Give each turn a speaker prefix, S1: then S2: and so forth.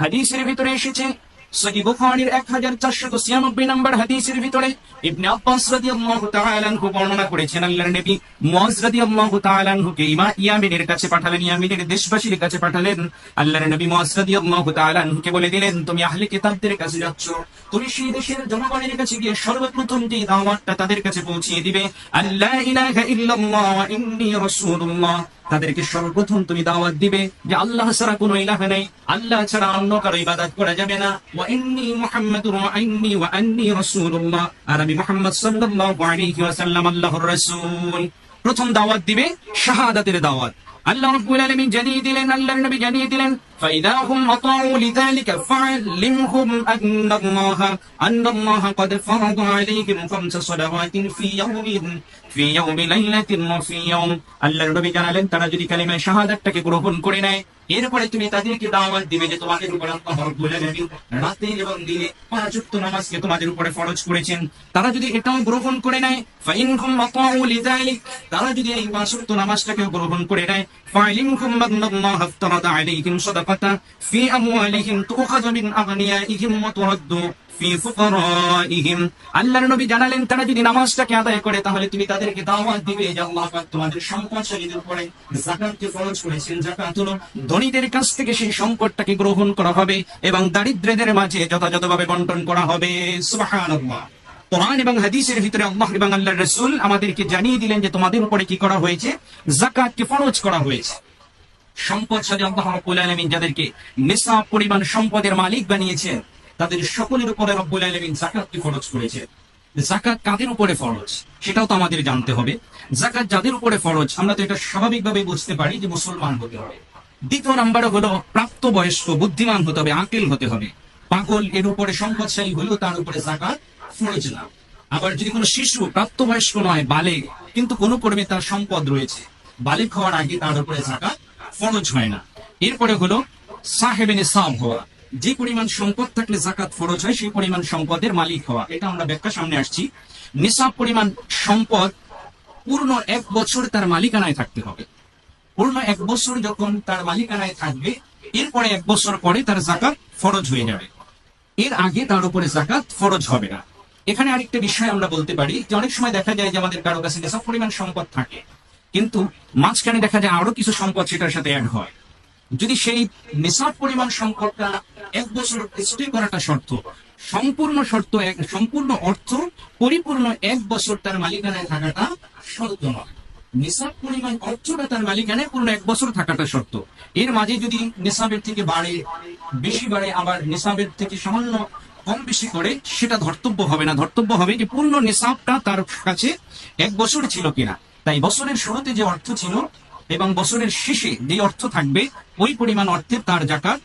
S1: হাদিসের ভিতরে এসেছে, সহি বুখারীর 1496 নম্বর হাদিসের ভিতরে ইবনে আব্বাস রাদিয়াল্লাহু তাআলা আনহু বর্ণনা করেছেন আল্লাহর নবী। মুয়াজ রাদিয়াল্লাহু তাআলা আনহুকে ইমা ইয়ামিনের কাছে পাঠালেন, ইয়ামিনের দেশবাসীর কাছে পাঠালেন। আল্লাহর নবী মুয়াজ রাদিয়াল্লাহু তাআলা আনহুকে বলে দিলেন, তুমি আহলে কিতাবদের কাছে যাচ্ছ। তুমি সেই দেশের জনগণের কাছে গিয়ে সর্বপ্রথম যে দাওয়াতটা তাদের কাছে পৌঁছিয়ে দিবে। আল্লাহ ইলাহা ইল্লাল্লাহ ওয়া ইন্নী রাসূলুল্লাহ। তাদেরকে সর্বপ্রথম তুমি দাওয়াত দিবে যে আল্লাহ ছাড়া কোনো ইলাহ নেই, আল্লাহ ছাড়া অন্য কারও ইবাদত করা যাবে না। ওয়া ইন্নী মুহাম্মাদুর ওয়া ইন্নী ওয়া আন্নী রাসূলুল্লাহ। আর আমি মুহাম্মদ সাল্লাল্লাহু আলাইহি ওয়াসাল্লাম, আল্লাহর রাসূল। প্রথম দাওয়াত দিবে শাহাদাতের দাওয়াত। আল্লাহ রাব্বুল আলামিন জানিয়ে দিলেন আল্লাহর নবী জানিয়ে দিলেন فإذا هم أطاعوا لذلك فعلمهم أن الله أن الله قد فرض عليهم خمس صلوات في يوم في يوم ليلة وفي يوم আল্লাহর নবী জানালেন তারা যদি কালিমা শাহাদাতটাকে গ্রহণ করে নেয় এরপরে তুমি তাদেরকে দাওয়াত দিবে যে তোমাদের উপর আল্লাহ রাব্বুল আলামিন রাতে এবং দিনে পাঁচ ওয়াক্ত নামাজকে তোমাদের উপরে ফরজ করেছেন। তারা যদি এটাও গ্রহণ করে নেয়, ফাইনহুম আতাউ লিযালিক। তারা যদি এই পাঁচ ওয়াক্ত নামাজটাকে গ্রহণ করে নেয় ফাইলিনহুম আন্নাল্লাহ আফতারাদা আলাইহিম সাদাকাতা। ফি আমওয়ালিহিম তুখাযু মিন আগনিয়াইহিম ওয়া তুরাদ্দু। আল্লাহর নবী জানালেন, তারা যদি নামাজটাকে আদায় করে, তাহলে তুমি তাদেরকে দাওয়াত দিবে আল্লাহ তোমাদের উপরে ধনীদের কাছ থেকে সেই সম্পদটাকে গ্রহণ করা হবে এবং দারিদ্রদের মাঝে যথাযথভাবে বন্টন করা হবে। এবং হাদিসের ভিতরে আল্লাহ এবং আল্লাহর রাসূল আমাদেরকে জানিয়ে দিলেন যে তোমাদের উপরে কি করা হয়েছে? যাকাতকে ফরজ করা হয়েছে। সম্পদশালী আল্লাহ যাদেরকে নিসাব পরিমাণ সম্পদের মালিক বানিয়েছেন তাদের সকলের উপরে রব্বুল আলামিন যাকাতকে ফরজ করেছেন জাকাত কাদের উপরে ফরজ? সেটাও তো আমাদের জানতে হবে। জাকাত যাদের উপরে ফরজ, আমরা তো এটা স্বাভাবিকভাবে বুঝতে পারি যে মুসলমান হতে হবে। দ্বিতীয় নাম্বার হলো প্রাপ্তবয়স্ক বুদ্ধিমান হতে হবে, আকিল হতে হবে। পাগল এর উপরে সম্পদশালী হলেও তার উপরে জাকাত ফরজ না। আবার যদি কোনো শিশু প্রাপ্তবয়স্ক নয় বালে কিন্তু কোনো কর্মে তার সম্পদ রয়েছে, বালিক হওয়ার আগে তার উপরে জাকাত ফরজ হয় না। এরপরে হলো সাহেবে হওয়া। যে পরিমাণ সম্পদ থাকলে জাকাত ফরজ হয়, সেই পরিমাণ সম্পদের মালিক হওয়া। এটা আমরা ব্যাখ্যা সামনে আসছি। নিসাব পরিমাণ সম্পদ পূর্ণ এক বছর তার মালিকানায় থাকতে হবে। পূর্ণ এক বছর যখন তার মালিকানায় থাকবে, এরপরে এক বছর পরে তার জাকাত ফরজ হয়ে যাবে। এর আগে তার উপরে জাকাত ফরজ হবে না। এখানে আরেকটা বিষয় আমরা বলতে পারি, যে অনেক সময় দেখা যায় যে আমাদের কারও কাছে যেসব পরিমাণ সম্পদ থাকে, কিন্তু মাঝখানে দেখা যায় আরও কিছু সম্পদ সেটার সাথে অ্যাড হয়। যদি সেই নিসাব পরিমাণ সম্পদটা এক বছর স্টে করাটা শর্ত। সম্পূর্ণ শর্ত এক, সম্পূর্ণ অর্থ পরিপূর্ণ এক বছর তার মালিকানায় থাকাটা শর্ত নয়। নিসাব পরিমাণ অর্থটা তার মালিকানায় পূর্ণ এক বছর থাকাটা শর্ত। এর মাঝে যদি নিসাবের থেকে বাড়ে, বেশি বাড়ে, আবার নিসাবের থেকে সামান্য কম বেশি করে, সেটা ধর্তব্য হবে না। ধর্তব্য হবে যে পূর্ণ নিসাবটা তার কাছে এক বছর ছিল কিনা। তাই বছরের শুরুতে যে অর্থ ছিল এবং বছরের শেষে যে অর্থ থাকবে, ওই পরিমাণ অর্থে তার জাকাত